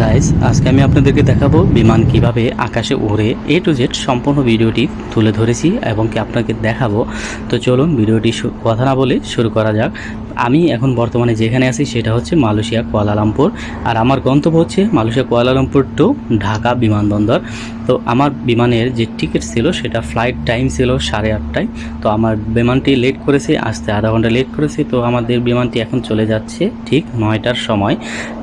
Guys আজকে আমি আপনাদেরকে দেখাবো বিমান কীভাবে আকাশে ওড়ে এ টু জেড সম্পূর্ণ ভিডিওটি তুলে ধরেছি এবং কি আপনাকে দেখাবো। তো চলুন ভিডিওটি কথা না বলে শুরু করা যাক। আমি এখন বর্তমানে যেখানে আছি সেটা হচ্ছে মালয়েশিয়া, কুয়ালালামপুর। আর আমার গন্তব্য হচ্ছে মালয়েশিয়া, কুয়ালালামপুর টু ঢাকা বিমানবন্দর। তো আমার বিমানের যে টিকিট ছিল সেটা ফ্লাইট টাইম ছিল সাড়ে আটটায়। তো আমার বিমানটি লেট করেছে, আসতে আধা ঘণ্টা লেট করেছে। তো আমাদের বিমানটি এখন চলে যাচ্ছে ঠিক নয়টার সময়,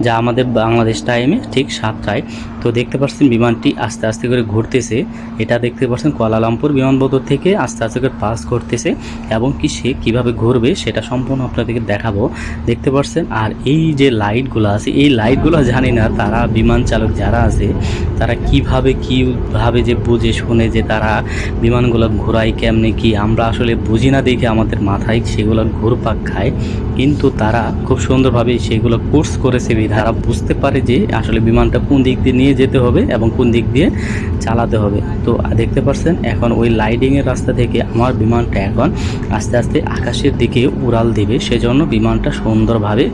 যা আমাদের বাংলাদেশ টাইমে ঠিক সাতটায়। তো দেখতে পাচ্ছেন বিমানটি আস্তে আস্তে করে ঘুরতেছে। এটা দেখতে পাচ্ছেন কুয়ালালামপুর বিমানবন্দর থেকে আস্তে আস্তে করে পাস করতেছে। এবং কি সে কীভাবে ঘুরবে সেটা সম্পূর্ণ আপনাদেরকে দেখাবো, দেখতে পাচ্ছেন আর এই যে লাইটগুলো আছে, এই লাইটগুলো জানি না তারা বিমান চালক যারা আছে, তারা কীভাবে, কীভাবে যে বুঝে শুনে যে তারা বিমানগুলো ঘোরায়, কেমনে কি, আমরা আসলে বুঝি না দেখে আমাদের মাথায় সেগুলো ঘুরপাক খায়। কিন্তু তারা খুব সুন্দরভাবে সেগুলো কোর্স করেছে, তারা বুঝতে পারে যে আসলে বিমানটা কোন দিক দিয়ে নিয়ে যেতে হবে এবং কোন দিক দিয়ে চালাতে হবে। তো দেখতে পাচ্ছেন এখন ওই লাইটিংয়ের রাস্তা থেকে আমার বিমানটা এখন আস্তে আস্তে আকাশের দিকে উড়াল দিবে, সেজন্য বিমানটা সুন্দরভাবে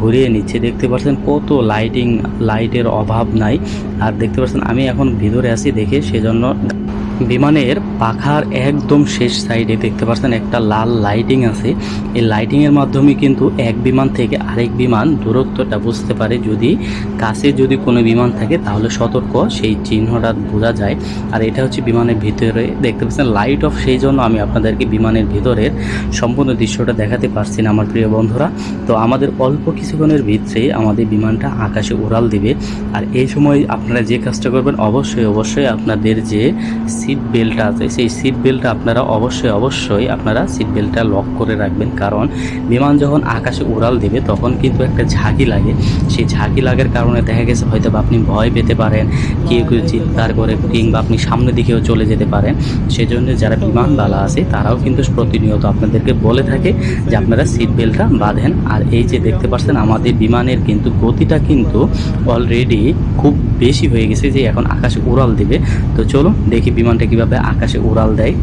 ঘুরিয়ে নিচ্ছে। দেখতে পাচ্ছেন কত লাইটিং লাইটের অভাব নাই। আর দেখতে পাচ্ছেন আমি এখন ভিতরে আছি দেখে সেজন্য বিমানের পাখার একদম শেষ সাইডে দেখতে পাচ্ছেন একটা লাল লাইটিং আছে। এই লাইটিংয়ের মাধ্যমে কিন্তু এক বিমান থেকে আরেক বিমান দূরত্বটা বুঝতে পারে। যদি কাছে যদি কোনো বিমান থাকে, তাহলে সতর্ক, সেই চিহ্নটা বোঝা যায়। আর এটা হচ্ছে বিমানের ভিতরে দেখতে পাচ্ছেন লাইট অফ সেই জন্য আমি আপনাদেরকে বিমানের ভিতরের সম্পূর্ণ দৃশ্যটা দেখাতে পারছি না, আমার প্রিয় বন্ধুরা। তো আমাদের অল্প কিছুক্ষণের ভিতরে আমাদের বিমানটা আকাশে উড়াল দিবে। আর এই সময় আপনারা যে কাজটা করবেন, অবশ্যই অবশ্যই আপনাদের যে সিট বেল্টটা আছে, সেই সিট বেল্টটা আপনারা অবশ্যই অবশ্যই আপনারা সিট বেল্টটা লক করে রাখবেন। কারণ বিমান যখন আকাশে উড়াল দেবে, তখন কিন্তু একটা ঝাঁকি লাগে। সেই ঝাঁকি লাগার কারণে দেখা গেছে হয়তো আপনি ভয় পেতে পারেন, কেউ কেউ চিৎকার করে কিংবা আপনি সামনের দিকেও চলে যেতে পারেন। সেজন্য যারা বিমানবালা আছে, তারাও কিন্তু প্রতিনিয়ত আপনাদেরকে বলে থাকে যে আপনারা সিট বেল্টটা বাঁধেন আর এই যে দেখতে পাচ্ছেন, আমাদের বিমানের কিন্তু গতিটা কিন্তু অলরেডি খুব বেশি হয়ে গেছে যে এখন আকাশে উড়াল দিবে। তো চলো দেখি বিমানটা কীভাবে আকাশে উড়াল দেয়।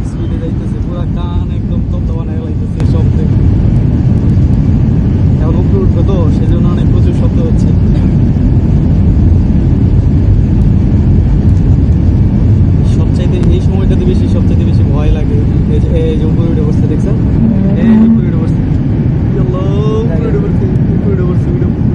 വീട് വൃത്തി വീട് വീടും